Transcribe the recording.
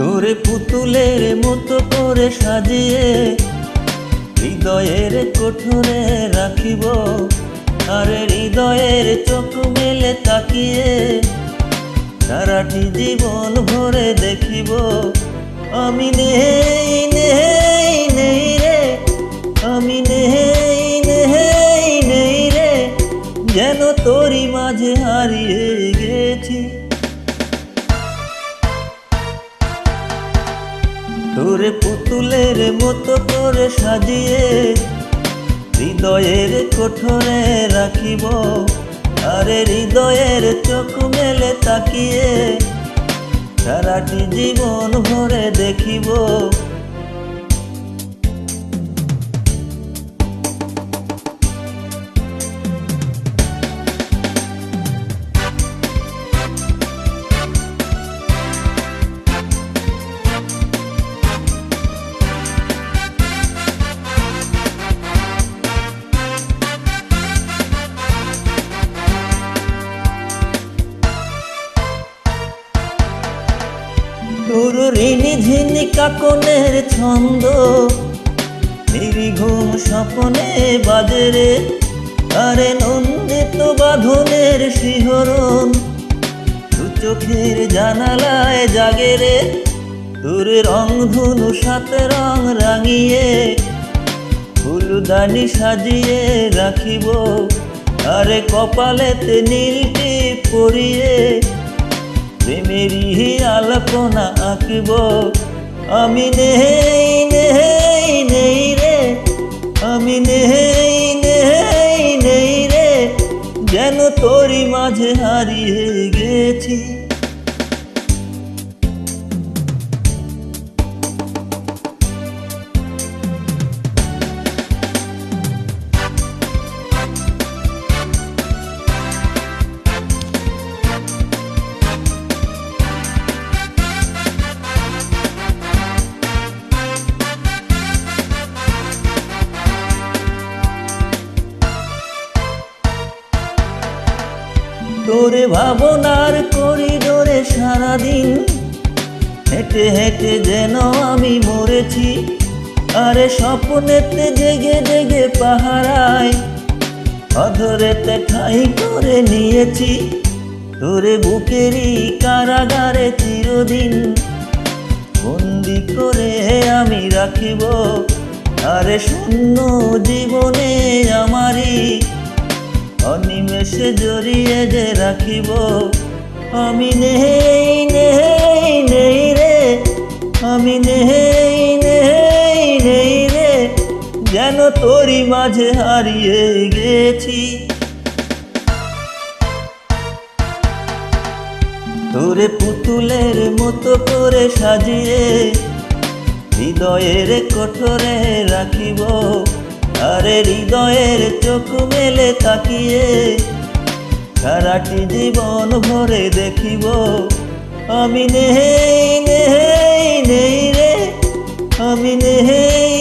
তোরে পুতুলের মতো করে সাজিয়ে হৃদয়ের কঠোরে রাখিব। আর হৃদয়ের চোখ মেলে তাকিয়ে সারাটি জীবন ভরে দেখিব। আমি নেই মতো করে সাজিয়ে হৃদয়ের কঠোরে রাখিব। আরে হৃদয়ের চোখ মেলে তাকিয়ে সারাটি জীবন ভরে দেখিব। তোর ঋণী ঝিনি কাকনের ছন্দ। নিরিঘুম স্বপনে বাজরে আরে নন্দিত বাঁধনের শিহরণ। চোখের জানালায় তোর রং ধনু সাত রং রাঙিয়ে। ফুলদানি সাজিয়ে রাখিব আরে কপালেতে নীলটি পরিয়ে। প্রেমেরই আলপনা আঁকব। আমি নেই নেই নেই রে। আমি নেই নেই নেই রে। যেন তোরই মাঝে হারিয়ে গেছি। তোরে ভাবনার করিডোরে সারাদিন হেঁটে হেঁটে যেন আমি মরেছি। আরে স্বপ্নেতে জেগে জেগে পাহারায় অধরেতে ঠাই করে নিয়েছি। তোরে বুকেরই কারাগারে চিরদিন বন্দি করে আমি রাখিব। আরে শূন্য জীবনে আমারই অনিমেষে জড়িয়ে যে রাখিব। আমি নেই নেই নেই রে। আমি নেই নেই নেই রে। যেন তোরই মাঝে হারিয়ে গেছি। তোরে পুতুলের মতো করে সাজিয়ে হৃদয়ের কঠোরে রাখিব। আরে হৃদয়ের চোখ মেলে তাকিয়ে, সারাটি জীবন ভরে দেখিব, আমি নেহেই নেহেই নেই রে, আমি নেই